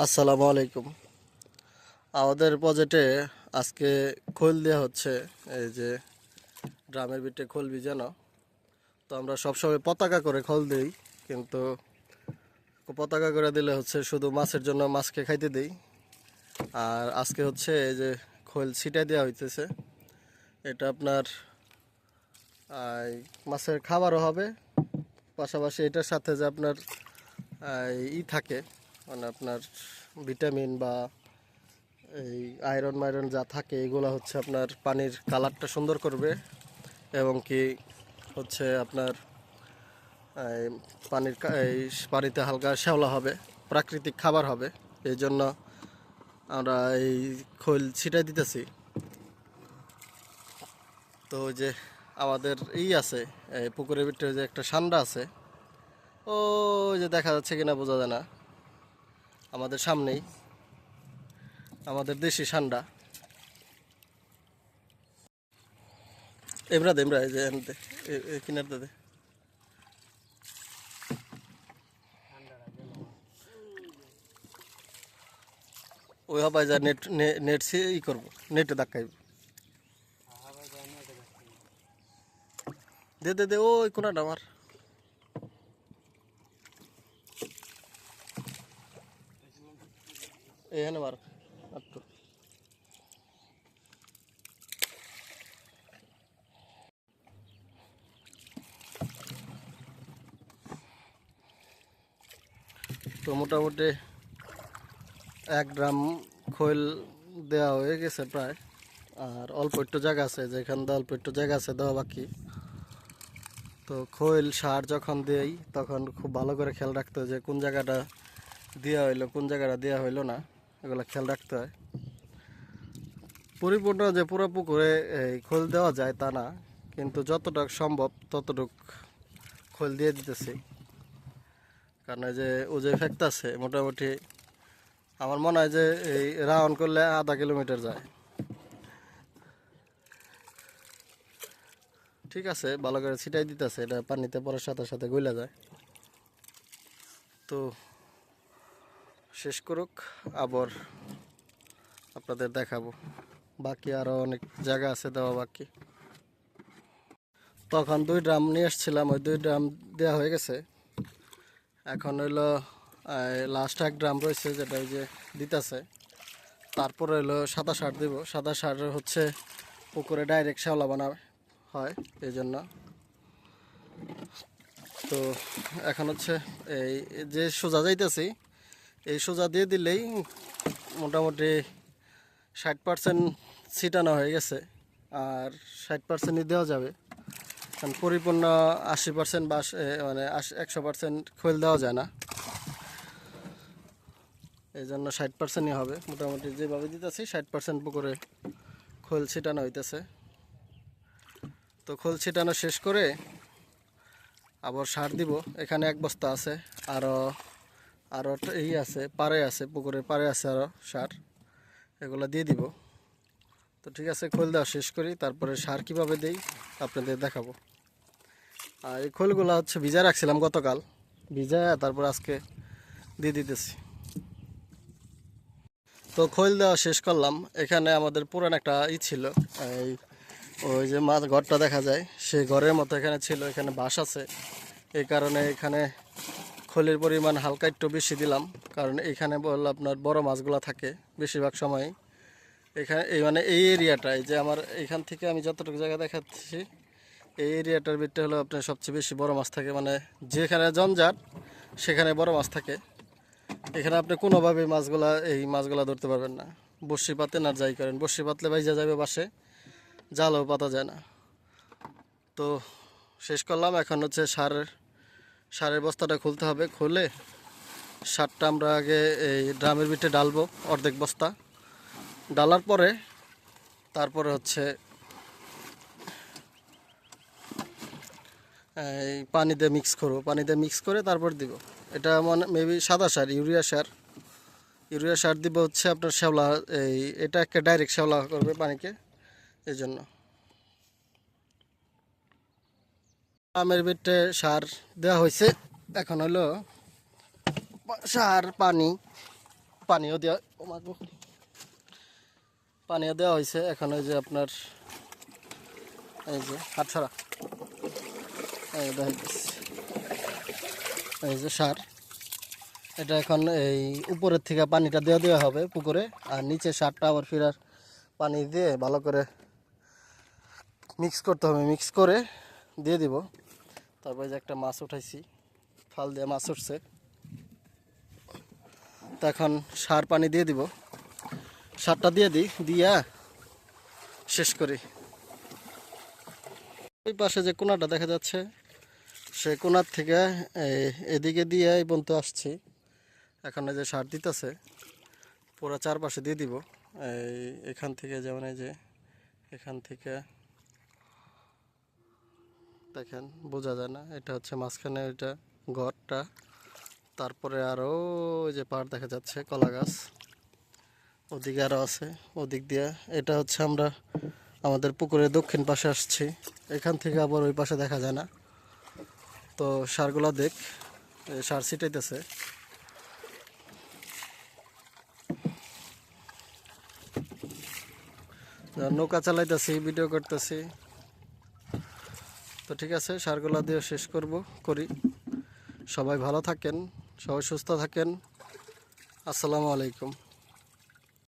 আসসালামু আলাইকুম। আমাদের প্রজেক্টে আজকে খোল দেওয়া হচ্ছে, এই যে ড্রামের বিটে খোল বিজানো তো আমরা সবসময় পতাকা করে খোল দিই, কিন্তু পতাকা করে দিলে হচ্ছে শুধু মাছের জন্য মাছকে খাইতে দিই। আর আজকে হচ্ছে এই যে খোল ছিটাই দেওয়া হইতেছে। এটা আপনার মাছের খাবারও হবে। পাশাপাশি এটার সাথে যে আপনার ই থাকে। মানে আপনার ভিটামিন বা এই আয়রন মাইরন যা থাকে, এগুলো হচ্ছে আপনার পানির কালারটা সুন্দর করবে এবং কি হচ্ছে আপনার, এই পানির এই পানিতে হালকা শ্যাওলা হবে, প্রাকৃতিক খাবার হবে। এই জন্য আমরা এই খোল ছিটাই দিতেছি। তো যে আমাদের ই আছে, এই পুকুরের ভিতরে যে একটা সান্ডা আছে ও যে দেখা যাচ্ছে কিনা বোঝা যায় না। আমাদের সামনেই, আমাদের দেশি সান্ডা। এমরা দে এমরা এই যে কিনার দে। ওই হবাই যা নেট নেট সে ই করব, নেটে ধাক্কাইব দে দে দে, ওই কোনাটা আমার। এখানে মার একটু তো মোটামুটি এক ড্রাম খৈল দেওয়া হয়ে গেছে প্রায়। আর অল্প একটু জায়গা আছে, যেখান অল্প একটু জায়গা আছে, দেওয়া বাকি। তো খৈল সার যখন দেই, তখন খুব ভালো করে খেয়াল রাখতে হয় যে কোন জায়গাটা দেওয়া হইল, কোন জায়গাটা দেওয়া হইল না। এগুলো খেয়াল রাখতে হয়। পরিপূর্ণ যে পুরো পুকুরে এই খোল দেওয়া যায় তা না, কিন্তু যতটুক সম্ভব ততটুক খোল দিয়ে দিতেছি। কারণ যে ও যে ফ্যাক্ট আছে মোটামুটি আমার মনে হয় যে এই রাউন্ড করলে আধা কিলোমিটার যায়। ঠিক আছে, ভালো করে ছিটাই দিতেছে, এটা পানিতে পড়ার সাথে সাথে গইলা যায়। তো শেষ করুক, আবার আপনাদের দেখাবো। বাকি আরও অনেক জায়গা আছে দেওয়া বাকি। তখন দুই ড্রাম নিয়ে এসেছিলাম, ওই দুই ড্রাম দেওয়া হয়ে গেছে। এখন হইল লাস্ট এক ড্রাম রয়েছে যেটা ওই যে দিতেছে। তারপরে হইল সাদা সার দিব। সাদা সার হচ্ছে পুকুরে ডাইরেক্ট শ্যাওলা বানা হয় এই জন্য তো এখন হচ্ছে এই যে সোজা যাইতেছি এই সোজা দিয়ে দিলেই মোটামুটি ষাট পার্সেন্ট ছিটানো হয়ে গেছে। আর ষাট পার্সেন্টই দেওয়া যাবে। কারণ পরিপূর্ণ আশি পার্সেন্ট বা মানে একশো পার্সেন্ট খোল দেওয়া যায় না। এই জন্য ষাট পার্সেন্টই হবে। মোটামুটি যেভাবে দিতেছি ষাট পার্সেন্ট পুকুরে খোল ছিটানো হইতেছে। তো খোল ছিটানো শেষ করে আবার সার দিব। এখানে এক বস্তা আছে। আরও আরও এই আছে পারে আছে, পুকুরের পারে আছে আরও সার। এগুলো দিয়ে দিব। তো ঠিক আছে, খোল দেওয়া শেষ করি, তারপরে সার কীভাবে দেই আপনাদের দেখাবো। আর এই খোলগুলো হচ্ছে ভিজা রাখছিলাম গতকাল। ভিজা তারপর আজকে দিয়ে দিতেছি। তো খোল দেওয়া শেষ করলাম। এখানে আমাদের পুরান একটা ই ছিল, এই ওই যে মাছ ঘরটা দেখা যায়, সেই ঘরের মতো এখানে ছিল, এখানে বাঁশ আছে। এই কারণে এখানে খোলের পরিমাণ হালকা একটু বেশি দিলাম, কারণ এখানে বলল আপনার বড় মাছগুলো থাকে বেশিরভাগ সময়। এখানে এই মানে এই এরিয়াটাই যে আমার এখান থেকে আমি যতটুকু জায়গা দেখাচ্ছি, এই এরিয়াটার ভিতরে হলো আপনার সবচেয়ে বেশি বড় মাছ থাকে। মানে যেখানে জঞ্জাট, সেখানে বড় মাছ থাকে। এখানে আপনি কোনোভাবে মাছগুলা, এই মাছগুলা ধরতে পারবেন না। বর্ষি পাতেন আর যাই করেন বর্ষি পাতলে বাইজা যাবে বাসে জালও পাতা যায় না। তো শেষ করলাম, এখন হচ্ছে সার সারের বস্তাটা খুলতে হবে। খুলে সারটা আমরা আগে এই ড্রামের ভিতরে ডালবো, অর্ধেক বস্তা। ডালার পরে তারপরে হচ্ছে এই পানিতে মিক্স করব। পানিতে মিক্স করে তারপর দিব। এটা মানে মেবি সাদা সার, ইউরিয়া সার। ইউরিয়া সার দিব হচ্ছে আপনার শ্যাওলা, এই এটা একটা ডাইরেক্ট শ্যাওলা করবে পানিকে এই জন্য আমের বেটে সার দেওয়া হয়েছে। এখন হলো সার, পানি, পানিও দেওয়া পানিও দেওয়া হয়েছে। এখন ওই যে আপনার এই যে হাত ছাড়া এই এই যে সার। এটা এখন এই উপরের থেকে পানিটা দেওয়া দেওয়া হবে পুকুরে। আর নিচে সারটা আবার ফিরার পানি দিয়ে ভালো করে মিক্স করতে হবে। মিক্স করে দিয়ে দিব। তারপরে যে একটা মাছ উঠাইছি, ফাল দিয়ে মাছ উঠছে। তো এখন সার পানি দিয়ে দিব। সারটা দিয়ে দিই, দিয়া শেষ করি। ওই পাশে যে কোনাটা দেখা যাচ্ছে, সে কোনার থেকে এদিকে দিয়ে এই পর্যন্ত আসছি। এখন যে সার দিতেছে, পুরো চারপাশে দিয়ে দিব। এই এখান থেকে যেমন এই যে, এখান থেকে দেখেন, বোঝা যায় না। এটা হচ্ছে মাঝখানে এটা ঘরটা তারপরে আরও ওই যে পাড় দেখা যাচ্ছে, কলা গাছ। ওদিকে আরও আছে, ওদিক দিয়ে। এটা হচ্ছে আমরা আমাদের পুকুরের দক্ষিণ পাশে আসছি। এখান থেকে আবার ওই পাশে দেখা যায় না। তো সারগুলো দেখ সার ছিটাইতেছে। নৌকা চালাইতেছি, ভিডিও করতেছি। তো ঠিক আছে, সারগুলা দিয়ে শেষ করব, করি। সবাই ভালো থাকেন, সবাই সুস্থ থাকেন। আসসালামু আলাইকুম।